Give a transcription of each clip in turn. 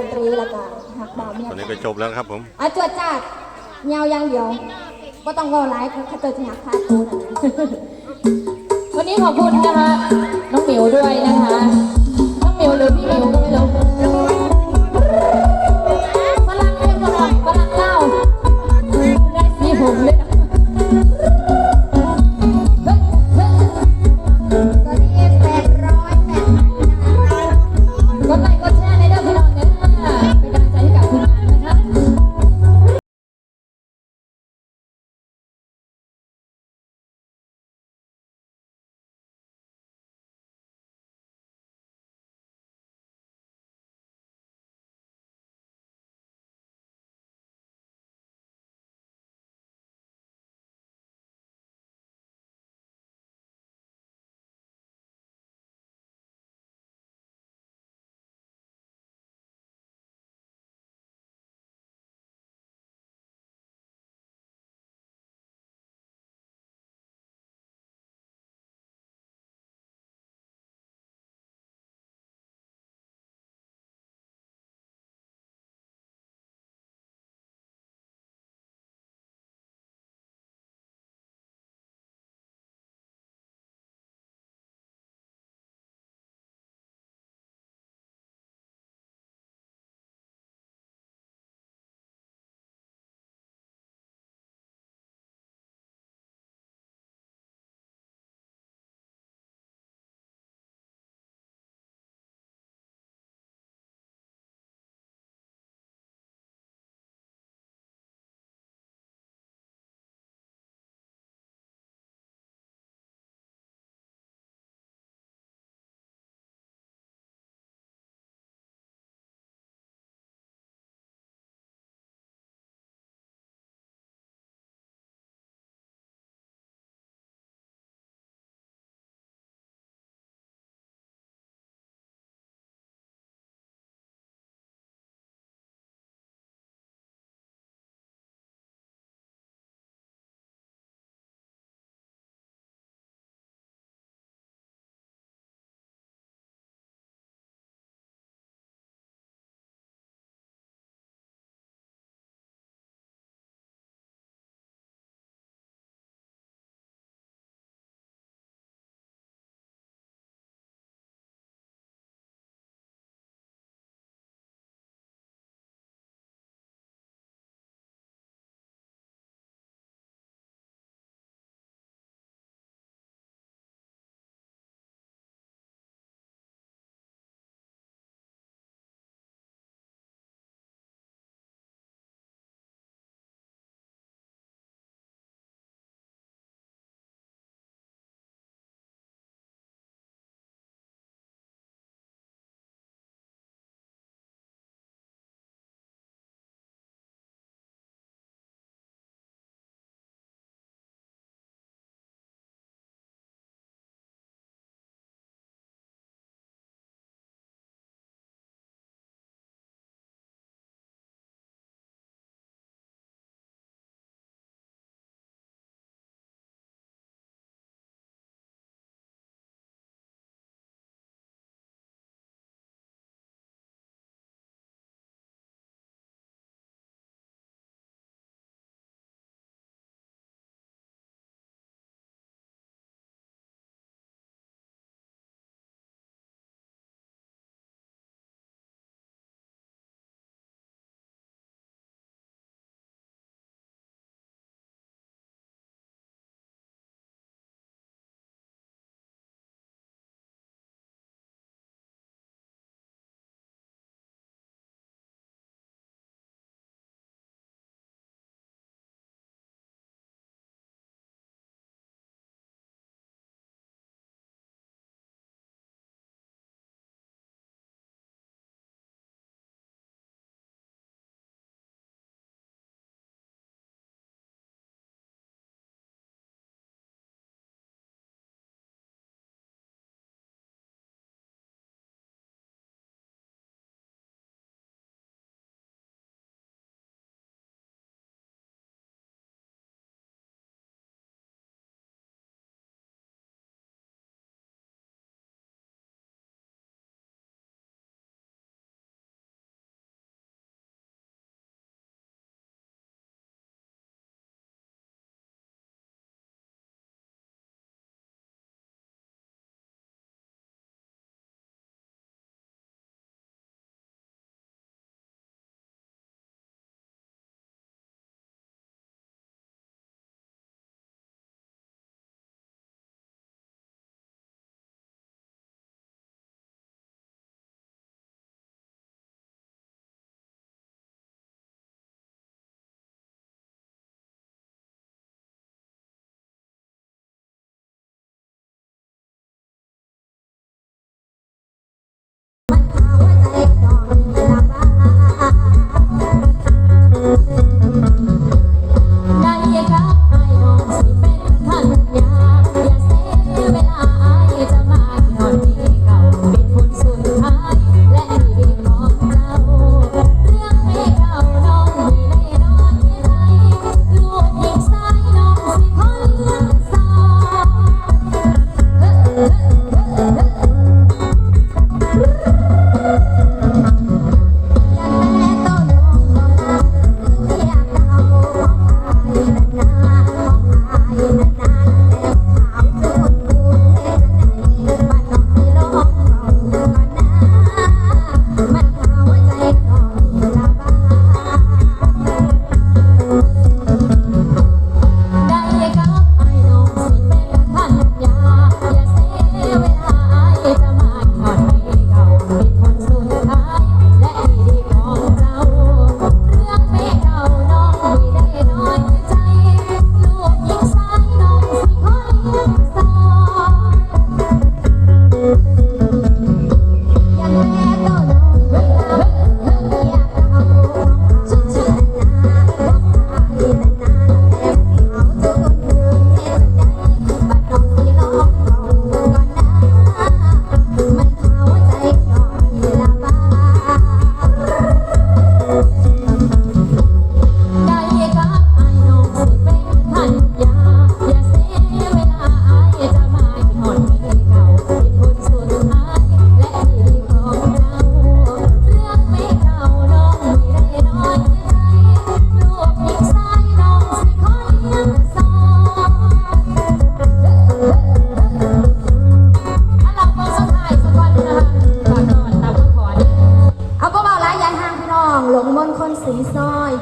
ดนตรีแล้วก็หักบ่าวเมียตอนนี้ก็จบแล้วครับผมอะจวดจ้าดเงาอย่างเดียวก็ต้องรอไลฟ์เขาเจอจะหักคาตูนวันนี้ขอบคุณนะคะน้องหมิวด้วยนะคะน้องหมิวหรือพี่หมิวก็ไม่รู้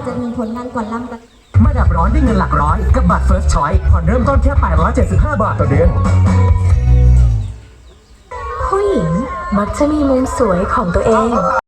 จะมีผลงานก่อนล่ำมาดับร้อนด้วยเงินหลักร้อย กับบัตร First Choice ผ่อนเริ่มต้นแค่ 875 บาทต่อเดือน ผู้หญิงมักจะมีมุมสวยของตัวเอง